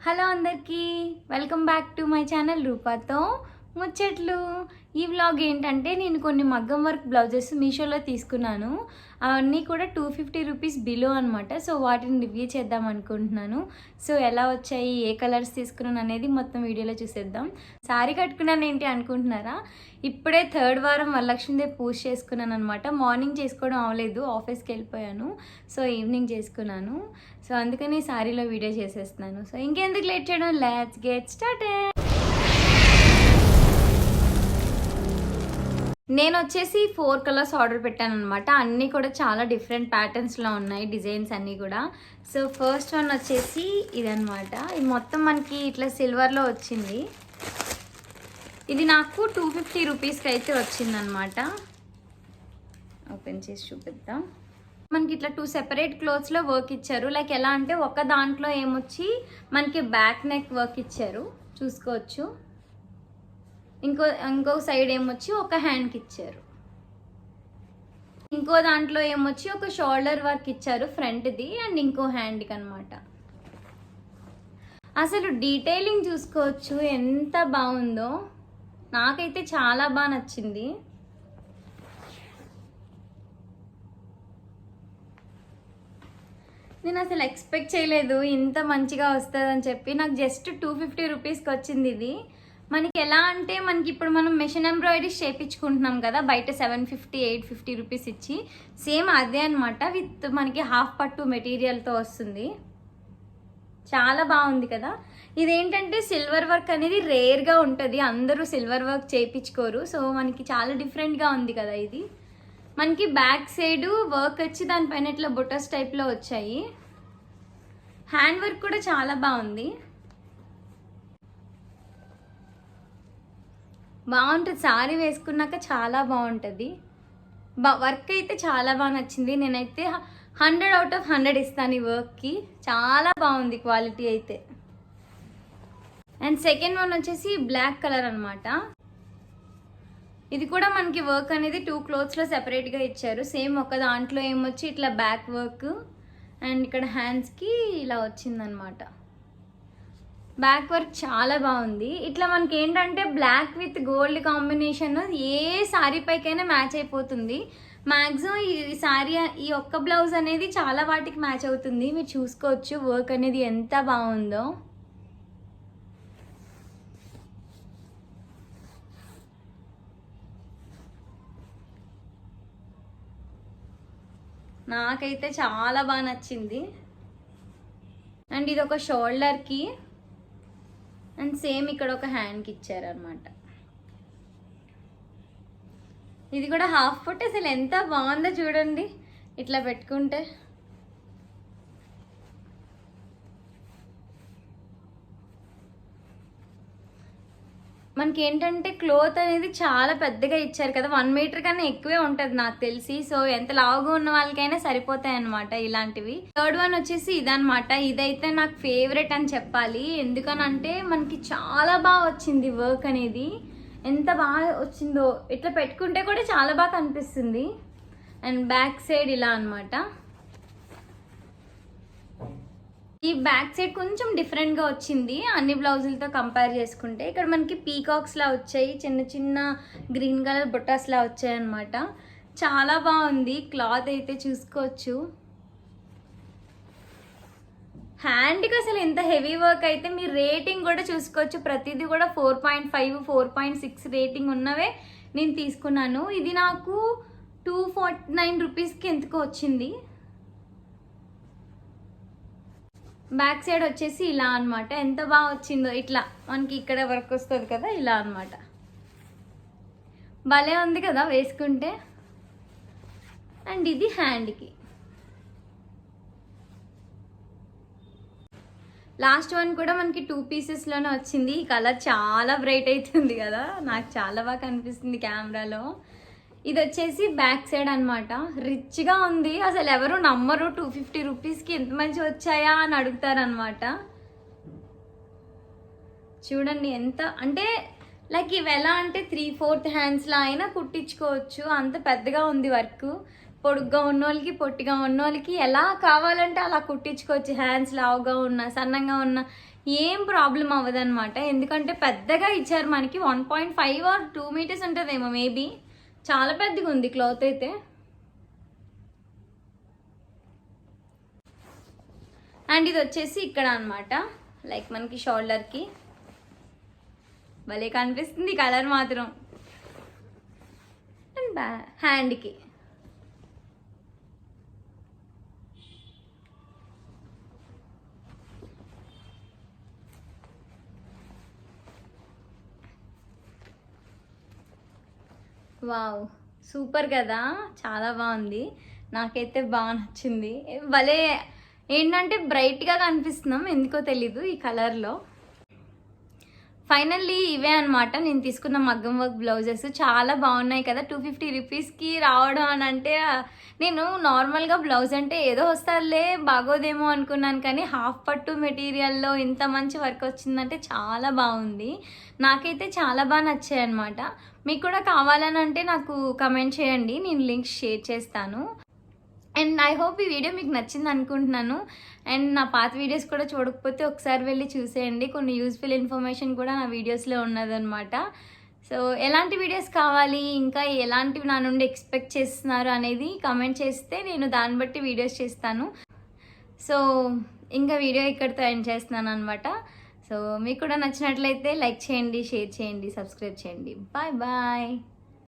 Hello అందరికీ welcome back to my channel రూపాతో. ముచ్చట్లు. ఈ వ్లాగ్ ఏంటంటే నేను కొన్ని మగ్గం వర్క్ బ్లౌజెస్ మీషోలో తీసుకున్నాను. అవన్నీ కూడా టూ ఫిఫ్టీ రూపీస్ బిలో అనమాట సో వాటిని రివ్యూ చేద్దాం అనుకుంటున్నాను. సో ఎలా వచ్చాయి ఏ కలర్స్ తీసుకున్నాను అనేది మొత్తం వీడియోలో చూసేద్దాం. శారీ కట్టుకున్నాను ఏంటి అనుకుంటున్నారా? ఇప్పుడే థర్డ్ వారం వరలక్ష్మీదేవి పూజ చేసుకున్నాను అనమాట మార్నింగ్ చేసుకోవడం అవ్వలేదు ఆఫీస్కి వెళ్ళిపోయాను. సో ఈవినింగ్ చేసుకున్నాను. సో అందుకని శారీలో వీడియో చేసేస్తున్నాను. సో ఇంకెందుకు లేట్ చేయడం? లెట్స్ గెట్ స్టార్ట్ నేను వచ్చేసి ఫోర్ కలర్స్ ఆర్డర్ పెట్టాను అనమాట అన్నీ కూడా చాలా డిఫరెంట్ ప్యాటర్న్స్లో ఉన్నాయి డిజైన్స్ అన్నీ కూడా. సో ఫస్ట్ వన్ వచ్చేసి ఇదనమాట ఇది మొత్తం మనకి ఇట్లా సిల్వర్లో వచ్చింది. ఇది నాకు టూ ఫిఫ్టీ రూపీస్కి అయితే వచ్చిందనమాట ఓపెన్ చేసి చూపిద్దాం. మనకి ఇట్లా టూ సెపరేట్ క్లోత్స్లో వర్క్ ఇచ్చారు. లైక్ ఎలా అంటే ఒక దాంట్లో ఏమొచ్చి మనకి బ్యాక్ నెక్ వర్క్ ఇచ్చారు. చూసుకోవచ్చు. ఇంకో ఇంకో సైడ్ ఏమొచ్చి ఒక హ్యాండ్కి ఇచ్చారు. ఇంకో దాంట్లో ఏమొచ్చి ఒక షోల్డర్ వర్క్ ఇచ్చారు ఫ్రంట్ది అండ్ ఇంకో హ్యాండ్కి అనమాట అసలు డీటెయిలింగ్ చూసుకోవచ్చు ఎంత బాగుందో. నాకైతే చాలా బాగా నచ్చింది. నేను అసలు ఎక్స్పెక్ట్ చేయలేదు ఇంత మంచిగా వస్తుందని చెప్పి. నాకు జస్ట్ టూ ఫిఫ్టీ రూపీస్కి వచ్చింది ఇది. మనకి ఎలా అంటే మనకి ఇప్పుడు మనం మెషిన్ ఎంబ్రాయిడరీస్ చేయించుకుంటున్నాం కదా బయట seven fifty eight fifty rupees ఇచ్చి సేమ్ అదే అనమాట విత్ మనకి హాఫ్ పట్టు మెటీరియల్తో వస్తుంది. చాలా బాగుంది కదా. ఇదేంటంటే సిల్వర్ వర్క్ అనేది రేర్గా ఉంటుంది. అందరూ సిల్వర్ వర్క్ చేయించుకోరు సో మనకి చాలా డిఫరెంట్గా ఉంది కదా ఇది. మనకి బ్యాక్ సైడ్ వర్క్ వచ్చి దానిపైన ఇట్లా బొటస్ టైప్లో వచ్చాయి. హ్యాండ్ వర్క్ కూడా చాలా బాగుంది. బాగుంటుంది. సారీ వేసుకున్నాక చాలా బాగుంటుంది. బా వర్క్ అయితే చాలా బాగా నచ్చింది. నేనైతే హండ్రెడ్ అవుట్ ఆఫ్ హండ్రెడ్ ఇస్తాను ఈ వర్క్కి. చాలా బాగుంది క్వాలిటీ అయితే. అండ్ సెకండ్ వన్ వచ్చేసి బ్లాక్ కలర్ అనమాట ఇది కూడా మనకి వర్క్ అనేది టూ క్లోత్స్లో సెపరేట్గా ఇచ్చారు. సేమ్ ఒక దాంట్లో ఏమొచ్చి ఇట్లా బ్యాక్ వర్క్ అండ్ ఇక్కడ హ్యాండ్స్కి ఇలా వచ్చిందనమాట బ్యాక్ వర్క్ చాలా బాగుంది. ఇట్లా మనకి ఏంటంటే బ్లాక్ విత్ గోల్డ్ కాంబినేషన్ ఏ శారీ పైకైనా మ్యాచ్ అయిపోతుంది. మ్యాక్సిమం ఈ శారీ ఈ ఒక్క బ్లౌజ్ అనేది చాలా వాటికి మ్యాచ్ అవుతుంది. మీరు చూసుకోవచ్చు వర్క్ అనేది ఎంత బాగుందో. నాకైతే చాలా బాగా నచ్చింది. అండ్ ఇది ఒక షోల్డర్కి అండ్ సేమ్ ఇక్కడ ఒక హ్యాండ్కి ఇచ్చారనమాట ఇది కూడా హాఫ్ ఫుట్ అసలు ఎంత బాగుందో చూడండి. ఇట్లా పెట్టుకుంటే. మనకి ఏంటంటే క్లోత్ అనేది చాలా పెద్దగా ఇచ్చారు కదా వన్ మీటర్ కన్నా ఎక్కువే ఉంటుంది నాకు తెలిసి. సో ఎంత లావుగా ఉన్న వాళ్ళకైనా సరిపోతాయి అనమాట ఇలాంటివి. థర్డ్ వన్ వచ్చేసి ఇదనమాట ఇదైతే నాకు ఫేవరెట్ అని చెప్పాలి. ఎందుకనంటే మనకి చాలా బాగా వచ్చింది వర్క్ అనేది. ఎంత బాగా వచ్చిందో ఇట్లా పెట్టుకుంటే కూడా చాలా బాగా కనిపిస్తుంది. అండ్ బ్యాక్ సైడ్ ఇలా అనమాట ఈ బ్యాక్ సైడ్ కొంచెం డిఫరెంట్గా వచ్చింది. అన్ని బ్లౌజులతో కంపేర్ చేసుకుంటే ఇక్కడ మనకి పీకాక్స్లా వచ్చాయి చిన్న చిన్న గ్రీన్ కలర్ బుట్టాస్లా వచ్చాయి అనమాట చాలా బాగుంది. క్లాత్ అయితే చూసుకోవచ్చు. హ్యాండ్కి అసలు ఎంత హెవీ వర్క్ అయితే మీరు రేటింగ్ కూడా చూసుకోవచ్చు. ప్రతిదీ కూడా four point five four point six rating ఉన్నవే నేను తీసుకున్నాను. ఇది నాకు టూ ఫార్టీ నైన్ రూపీస్కి ఎందుకు వచ్చింది. బ్యాక్ సైడ్ వచ్చేసి ఇలా అనమాట ఎంత బాగా వచ్చిందో ఇట్లా. మనకి ఇక్కడ వర్క్ వస్తుంది కదా ఇలా అనమాట భలే ఉంది కదా వేసుకుంటే. అండ్ ఇది హ్యాండ్కి. లాస్ట్ వన్ కూడా మనకి టూ పీసెస్లోనే వచ్చింది. ఈ కలర్ చాలా బ్రైట్ అవుతుంది కదా. నాకు చాలా బాగా కనిపిస్తుంది కెమెరాలో. ఇది వచ్చేసి బ్యాక్ సైడ్ అనమాట రిచ్గా ఉంది. అసలు ఎవరు నమ్మరు టూ ఫిఫ్టీ రూపీస్కి ఎంత మంచి వచ్చాయా అని అడుగుతారనమాట చూడండి ఎంత అంటే లైక్ ఇవి ఎలా అంటే త్రీ ఫోర్త్ హ్యాండ్స్లో అయినా కుట్టించుకోవచ్చు. అంత పెద్దగా ఉంది వర్క్ పొడుగ్గా ఉన్న వాళ్ళకి పొట్టిగా ఉన్న వాళ్ళకి ఎలా కావాలంటే అలా కుట్టించుకోవచ్చు. హ్యాండ్స్ లావుగా ఉన్న సన్నంగా ఉన్నా ఏం ప్రాబ్లం అవ్వదు అనమాట ఎందుకంటే పెద్దగా ఇచ్చారు మనకి one point five or two metres ఉంటుందేమో మేబీ చాలా పెద్దగా ఉంది క్లాత్ అయితే. అండ్ ఇది వచ్చేసి ఇక్కడ అన్నమాట. లైక్ మనకి షోల్డర్కి భలే కనిపిస్తుంది కలర్ మాత్రం. అండ్ బ్యా హ్యాండ్కి వావ్ సూపర్ కదా? చాలా బాగుంది. నాకైతే బాగా నచ్చింది. భలే ఏంటంటే బ్రైట్గా కనిపిస్తున్నాం. ఎందుకో తెలీదు ఈ కలర్లో. ఫైనల్లీ ఇవే అనమాట నేను తీసుకున్న మగ్గం వర్క్ బ్లౌజెస్ చాలా బాగున్నాయి కదా. టూ ఫిఫ్టీ రూపీస్కి రావడం అని అంటే నేను నార్మల్గా బ్లౌజ్ అంటే ఏదో వస్తారులే బాగోదేమో అనుకున్నాను కానీ హాఫ్ పట్టు మెటీరియల్లో ఇంత మంచి వర్క్ వచ్చిందంటే చాలా బాగుంది. నాకైతే చాలా బాగా నచ్చాయి అనమాట మీకు కూడా కావాలని అంటే నాకు కమెంట్ చేయండి. నేను లింక్స్ షేర్ చేస్తాను. అండ్ ఐ హోప్ ఈ వీడియో మీకు నచ్చింది అనుకుంటున్నాను. అండ్ నా పాత వీడియోస్ కూడా చూడకపోతే ఒకసారి వెళ్ళి చూసేయండి. కొన్ని యూస్ఫుల్ ఇన్ఫర్మేషన్ కూడా నా వీడియోస్లో ఉన్నదనమాట సో ఎలాంటి వీడియోస్ కావాలి? ఇంకా ఎలాంటివి నా నుండి ఎక్స్పెక్ట్ చేస్తున్నారు అనేది కమెంట్ చేస్తే నేను దాన్ని బట్టి వీడియోస్ చేస్తాను. సో ఇంకా వీడియో ఇక్కడితో ఎండ్ చేస్తున్నాను అనమాట సో మీకు కూడా నచ్చినట్లయితే లైక్ చేయండి షేర్ చేయండి సబ్స్క్రైబ్ చేయండి. Bye bye